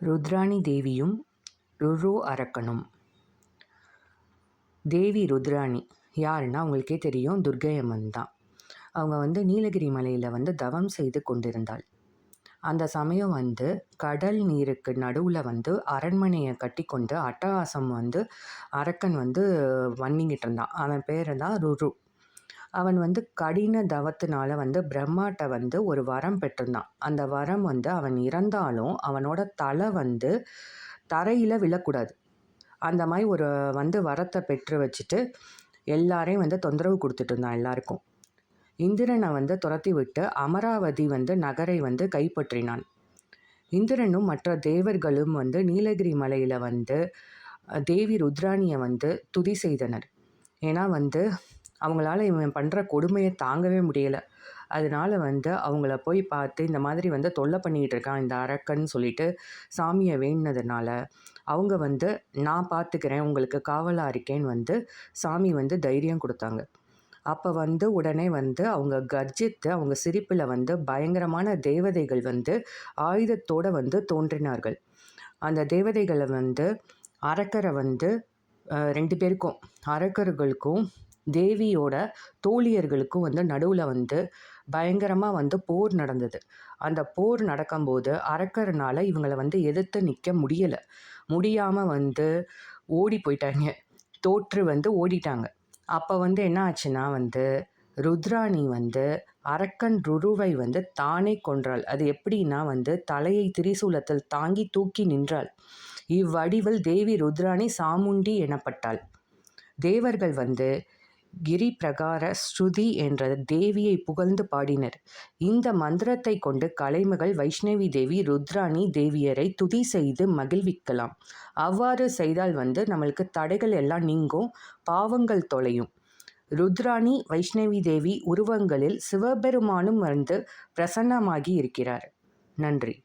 ருத்ராணி தேவியும் ருரு அரக்கனும். தேவி ருத்ராணி யாருன்னா உங்களுக்கே தெரியும் துர்க்கை அம்மன் தான். அவங்க வந்து நீலகிரி மலையில் வந்து தவம் செய்து கொண்டிருந்தாள். அந்த சமயம் வந்து கடல் நீருக்கு நடுவில் வந்து அரண்மனையை கட்டி கொண்டு அட்டகாசம் வந்து அரக்கன் வந்து பண்ணிக்கிட்டு இருந்தான். அவன் பேர் தான் ருரு. அவன் வந்து கடின தவத்தினால வந்து பிரம்மாட்ட வந்து ஒரு வரம் பெற்றிருந்தான். அந்த வரம் வந்து அவன் இறந்தாலும் அவனோட தலை வந்து தரையில் விழக்கூடாது. அந்த மாதிரி ஒரு வந்து வரத்தை பெற்று வச்சுட்டு எல்லாரையும் வந்து தொந்தரவு கொடுத்துட்டு இருந்தான் எல்லாருக்கும். இந்திரனை வந்து துரத்தி விட்டு அமராவதி வந்து நகரை வந்து கைப்பற்றினான். இந்திரனும் மற்ற தேவர்களும் வந்து நீலகிரி மலையில் வந்து தேவி ருத்ராணியை வந்து துதி செய்தனர். ஏன்னா வந்து அவங்களால இவன் பண்ணுற கொடுமையை தாங்கவே முடியலை. அதனால வந்து அவங்கள போய் பார்த்து இந்த மாதிரி வந்து தொல்லை பண்ணிக்கிட்டு இருக்கான் இந்த அரக்கன்னு சொல்லிட்டு சாமியை வேண்டினதுனால அவங்க வந்து நான் பார்த்துக்கிறேன் உங்களுக்கு காவலாக இருக்கேன்னு வந்து சாமி வந்து தைரியம் கொடுத்தாங்க. அப்போ வந்து உடனே வந்து அவங்க கர்ஜித்து அவங்க சிரிப்பில் வந்து பயங்கரமான தேவதைகள் வந்து ஆயுதத்தோடு வந்து தோன்றினார்கள். அந்த தேவதைகளை வந்து அரக்கரை வந்து ரெண்டு பேருக்கும் அரக்கர்களுக்கும் தேவியோட தோழியர்களுக்கும் வந்து நடுவில் வந்து பயங்கரமாக வந்து போர் நடந்தது. அந்த போர் நடக்கும்போது அரக்கர்னால் இவங்களை வந்து எதிர்த்து நிற்க முடியலை. முடியாமல் வந்து ஓடி போயிட்டாங்க. தோற்று வந்து ஓடிட்டாங்க. அப்போ வந்து என்ன ஆச்சுன்னா வந்து ருத்ராணி வந்து அரக்கன் ருருவை வந்து தானே கொன்றாள். அது எப்படின்னா வந்து தலையை திரிசூலத்தில் தாங்கி தூக்கி நின்றாள். இவ்வடிவில் தேவி ருத்ராணி சாமுண்டி எனப்பட்டாள். தேவர்கள் வந்து கிரி பிரகார ஸ்ருதி என்ற தேவியை புகழ்ந்து பாடினர். இந்த மந்திரத்தை கொண்டு கலைமகள் வைஷ்ணவி தேவி ருத்ராணி தேவியரை துதி செய்து மகிழ்விக்கலாம். அவ்வாறு செய்தால் வந்து நம்மளுக்கு தடைகள் எல்லாம் நீங்கும் பாவங்கள் தொலையும். ருத்ராணி வைஷ்ணவி தேவி உருவங்களில் சிவபெருமானும் வந்து பிரசன்னமாகி இருக்கிறார். நன்றி.